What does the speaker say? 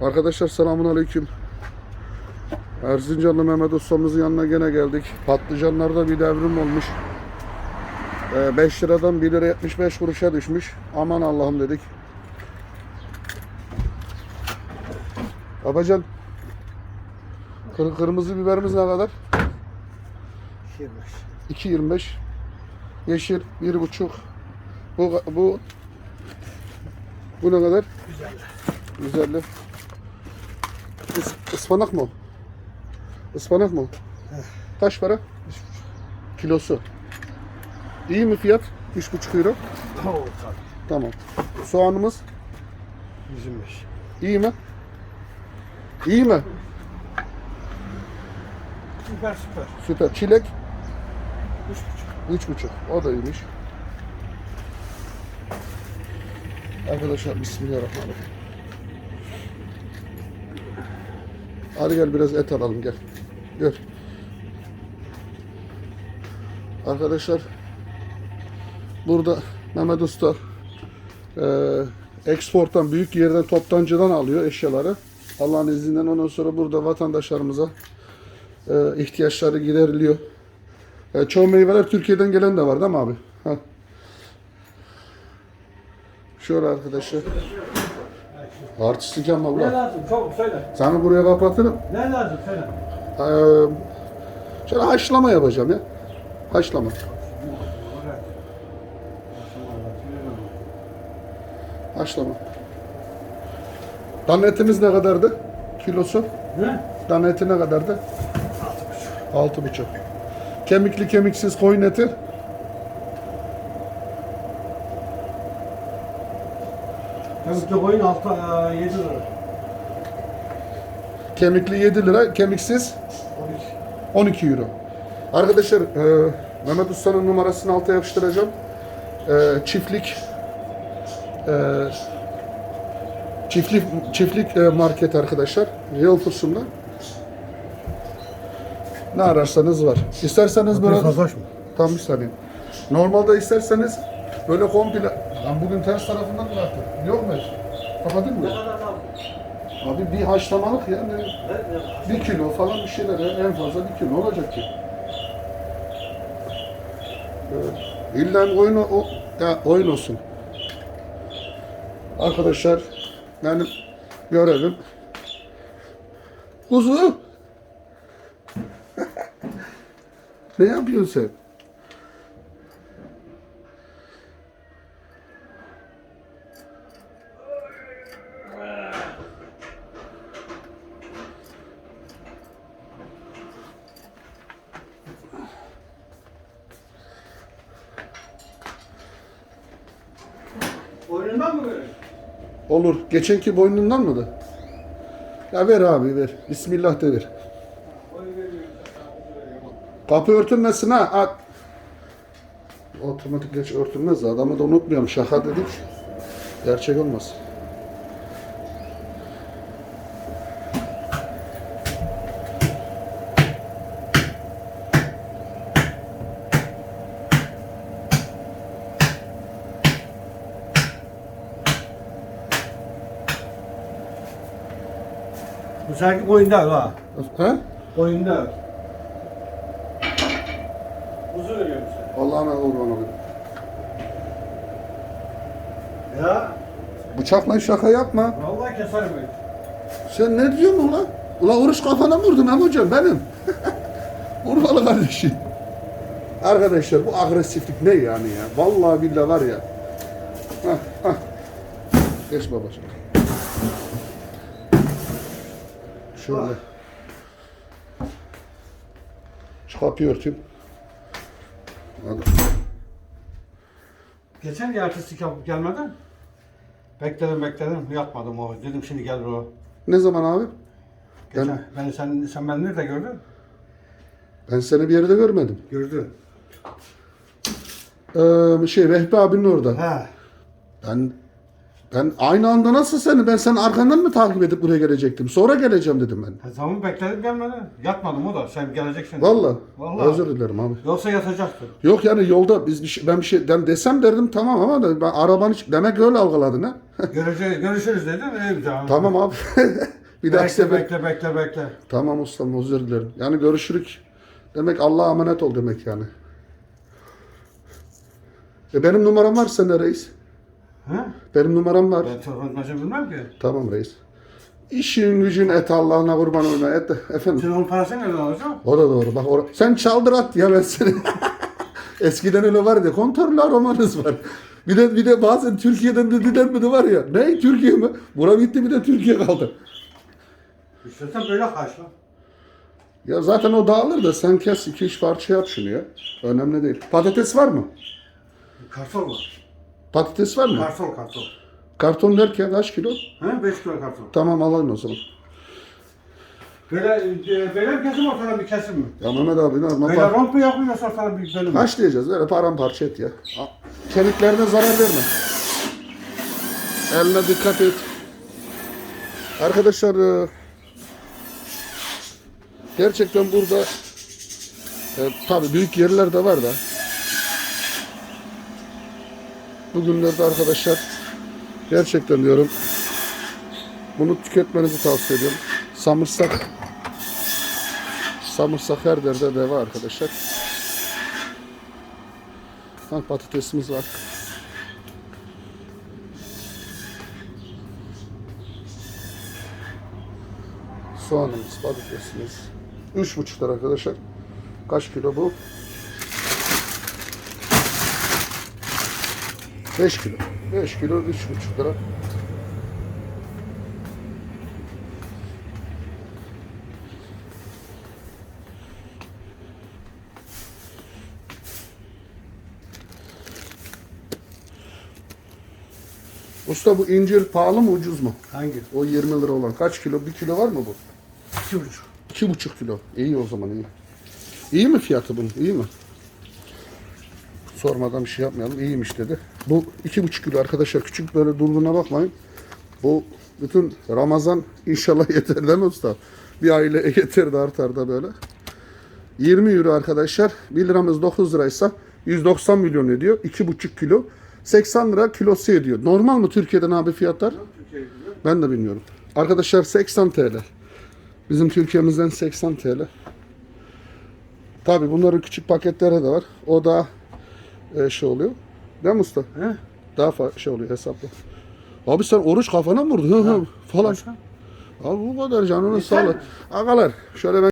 Arkadaşlar selamun aleyküm. Erzincanlı Mehmet ustamızın yanına gene geldik. Patlıcanlarda bir devrim olmuş. 5 liradan 1 lira 75 kuruşa düşmüş. Aman Allah'ım dedik. Babacan. Kır, kırmızı biberimiz ne kadar? 2.25. Yeşil 1.5. Bu bu bu ne kadar? 150. Is, ıspanak mı? Ispanak mı? o? Kaç para? Kilosu. İyi mi fiyat? 3,5 euro. Tamam. Soğanımız 125. iyi mi? İyi mi? Süper süper. Süper. Çilek 3,5. 3,5. O da iyiymiş. Arkadaşlar Bismillahirrahmanirrahim. Hadi gel biraz et alalım gel. Gel. Arkadaşlar burada Mehmet Usta e, eksporttan büyük yerden toptancıdan alıyor eşyaları. Allah'ın izniyle ondan sonra burada vatandaşlarımıza e, ihtiyaçları gideriliyor. E, çoğu meyveler Türkiye'den gelen de var değil mi abi? Ha. Şöyle arkadaşlar. Artistlik yapma Ne ulan. lazım? Çabuk söyle. Seni buraya kapatırım. Ne lazım söyle. Ee, şöyle haşlama yapacağım ya. Haşlama. Haşlama. Dan etimiz ne kadardı? Kilosu? Ne? Dan eti ne kadardı? Altı buçuk. Kemikli kemiksiz koyun eti? Kemikli koyun 6 7 lira. Kemikli 7 lira, kemiksiz 12. 12 euro. Arkadaşlar e, Mehmet Usta'nın numarasını alta yapıştıracağım. E, çiftlik e, çiftlik çiftlik e, market arkadaşlar. Yolpursu'nda. Ne ararsanız var. İsterseniz böyle tam bir saniye. Normalde isterseniz böyle komple lan bugün ters tarafından bıraktım. Yok mu? Kapatın mı? Abi bir haşlamalık ya. Ne? Bir kilo falan bir şeyler. En fazla bir kilo olacak ki. Ee, İlla oyun, o, ya, oyun olsun. Arkadaşlar benim görevim Kuzu Ne yapıyorsun sen? Oyunundan mı böyle? Olur. Geçenki boynundan mıydı? Ya ver abi ver. Bismillah de ver. Kapı örtülmesin ha. At. Otomatik geç örtülmez. Adamı da unutmayalım. Şaka dedik. Gerçek olmaz. Bu sanki koyunda ha. Ha? Koyunda. Kuzu veriyor musun? Allah'ına kurban olayım. Ya. Bıçakla şaka yapma. Vallahi keserim öyle. Sen ne diyorsun ulan? Ulan oruç kafana vurdun ha hocam benim. Urfalı kardeşim. Arkadaşlar bu agresiflik ne yani ya? Vallahi billahi var ya. Hah, hah. Geç babacığım. Şöyle. Şu kapıyı örteyim. Hadi. Geçen bir artistik yapıp gelmedi. Bekledim bekledim yatmadım o. Dedim şimdi gelir o. Ne zaman abi? Geçen, beni sen, sen beni nerede gördün? Ben seni bir yerde görmedim. Gördü. Ee, şey Vehbi abinin orada. He. Ben Ben aynı anda nasıl seni? Ben senin arkandan mı takip edip buraya gelecektim? Sonra geleceğim dedim ben. E, tamam bekledim gelmedi. Yatmadım o da. Sen geleceksin. Vallahi. Vallahi. Özür dilerim abi. Yoksa yatacaktın. Yok yani yolda biz bir şey, ben bir şey ben desem derdim tamam ama da ben arabanı demek öyle algıladın ha. Görece, görüşürüz dedin. İyi bir daha. tamam abi. bir dahaki Bekle, sefer. bekle, bekle, bekle. Tamam ustam özür dilerim. Yani görüşürük. Demek Allah'a emanet ol demek yani. E benim numaram var sende reis. Ha? Benim numaram var. Ben telefonlaşa bilmem ki. Tamam reis. İşin gücün et Allah'ına kurban olma et de- efendim. Sen onun parasını nereden alacaksın? O da doğru. Bak or- sen çaldır at ya ben seni. Eskiden öyle vardı. Kontrollü aramanız var. Bir de bir de bazen Türkiye'den dediler mi de var ya. Ne Türkiye mi? Bura bitti bir de Türkiye kaldı. İstersen böyle karşıla. Ya zaten o dağılır da sen kes 2-3 parça yap şunu ya. Önemli değil. Patates var mı? Kartol var. Patates var mı? Kartol, kartol. Karton derken kaç kilo? Ha? 5 kilo kartol. Tamam alayım o zaman. Böyle, e, böyle bir kesim ortadan bir kesim mi? Ya Mehmet abi normal Böyle par- romp mu yapıyorsa ortadan bir bölüm? Kaç diyeceğiz? Böyle paramparça et ya. Kemiklerine zarar verme. Eline dikkat et. Arkadaşlar e, gerçekten burada e, tabii büyük yerler de var da bugünlerde arkadaşlar gerçekten diyorum bunu tüketmenizi tavsiye ediyorum. Samırsak samırsak her derde deva arkadaşlar. Ha, patatesimiz var. Soğanımız, patatesimiz. Üç buçuk lira arkadaşlar. Kaç kilo bu? Beş kilo. Beş kilo, üç buçuk lira. Usta bu incir pahalı mı ucuz mu? Hangi? O 20 lira olan kaç kilo? Bir kilo var mı bu? İki buçuk. İki buçuk kilo. İyi o zaman iyi. İyi mi fiyatı bunun? İyi mi? Sormadan bir şey yapmayalım. İyiymiş dedi. Bu iki buçuk kilo arkadaşlar. Küçük böyle durduğuna bakmayın. Bu bütün Ramazan inşallah yeter değil mi usta? Bir aile yeter de artar da böyle. 20 euro arkadaşlar. 1 liramız 9 liraysa 190 milyon ediyor. 2,5 kilo. 80 lira kilosu ediyor. Normal mi Türkiye'den abi fiyatlar? Ben de bilmiyorum. Arkadaşlar 80 TL. Bizim Türkiye'mizden 80 TL. Tabi bunların küçük paketleri de var. O da e, şey oluyor. Değil mi usta? He? Daha fa- şey oluyor hesaplı. Abi sen oruç kafana mı vurdun? Hı hı falan. Başka? Abi bu kadar canını sağlık. Agalar şöyle ben